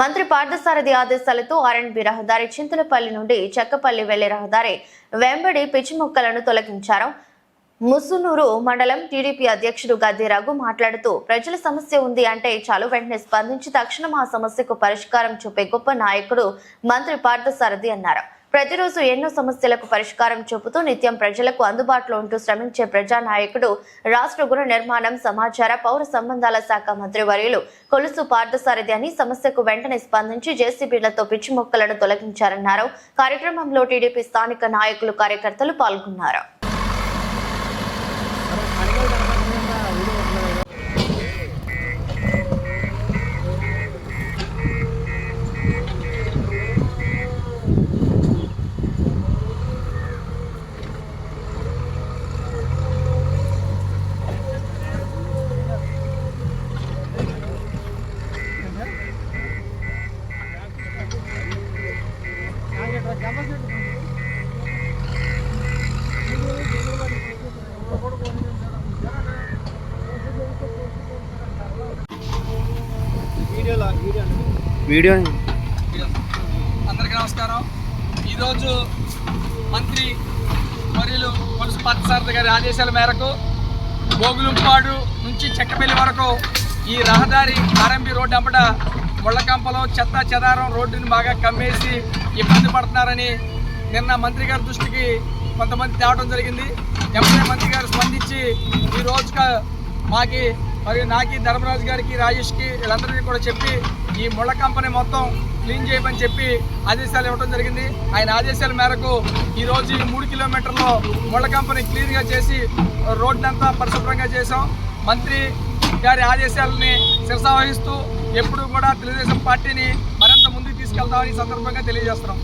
మంత్రి పార్థసారథి ఆదేశాలతో ఆర్ఎండ్బి రహదారి చింతలపల్లి నుండి చెక్కపల్లి వెళ్ళే రహదారి వెంబడి పిచ్చి మొక్కలను తొలగించారు. ముసునూరు మండలం టీడీపీ అధ్యక్షుడు గద్దె రఘు మాట్లాడుతూ ప్రజల సమస్య ఉంది అంటే చాలు వెంటనే స్పందించి తక్షణం ఆ సమస్యకు పరిష్కారం చూపే గొప్ప నాయకుడు మంత్రి పార్థసారథి అన్నారు. ప్రతిరోజు ఎన్నో సమస్యలకు పరిష్కారం చూపుతూ నిత్యం ప్రజలకు అందుబాటులో ఉంటూ శ్రమించే ప్రజానాయకుడు రాష్ట్ర గృహ నిర్మాణం సమాచార పౌర సంబంధాల శాఖ మంత్రి వర్యులు కొలుసు పార్థసారథి అని సమస్యకు వెంటనే స్పందించి జేసీబీలతో పిచ్చి మొక్కలను తొలగించారన్నారు. కార్యక్రమంలో టీడీపీ స్థానిక నాయకులు కార్యకర్తలు పాల్గొన్నారు. వీడియో అందరికీ నమస్కారం. ఈరోజు మంత్రి మరియు కొలుసు పార్థసారథి గారి ఆదేశాల మేరకు గోగులుంపాడు నుంచి చెక్కపల్లి వరకు ఈ రహదారి ఆర్ఎంపీ రోడ్డు అంబట ముళ్ళకంపలో చెత్త చెదారం రోడ్డుని బాగా కమ్మేసి ఇబ్బంది పడుతున్నారని నిన్న మంత్రి గారి దృష్టికి కొంతమంది తేవడం జరిగింది. ఎమ్మెల్యే మంత్రి గారు స్పందించి ఈ రోజుగా మాకి మరియు నాకి ధర్మరాజు గారికి రాజేష్కి వీళ్ళందరికీ కూడా చెప్పి ఈ ముళ్ళ కంపెనీ మొత్తం క్లీన్ చేయమని చెప్పి ఆదేశాలు ఇవ్వడం జరిగింది. ఆయన ఆదేశాల మేరకు ఈరోజు ఈ మూడు కిలోమీటర్లో ముళ్ళ కంపెనీ క్లీన్గా చేసి రోడ్డంతా పరిశుభ్రంగా చేసాం మంత్రి గారి ఆదేశాలని శిరసావహిస్తూ ఎప్పుడు కూడా తెలుగుదేశం పార్టీని మరింత ముందుకు తీసుకెళ్తామని సందర్భంగా తెలియజేస్తున్నాం.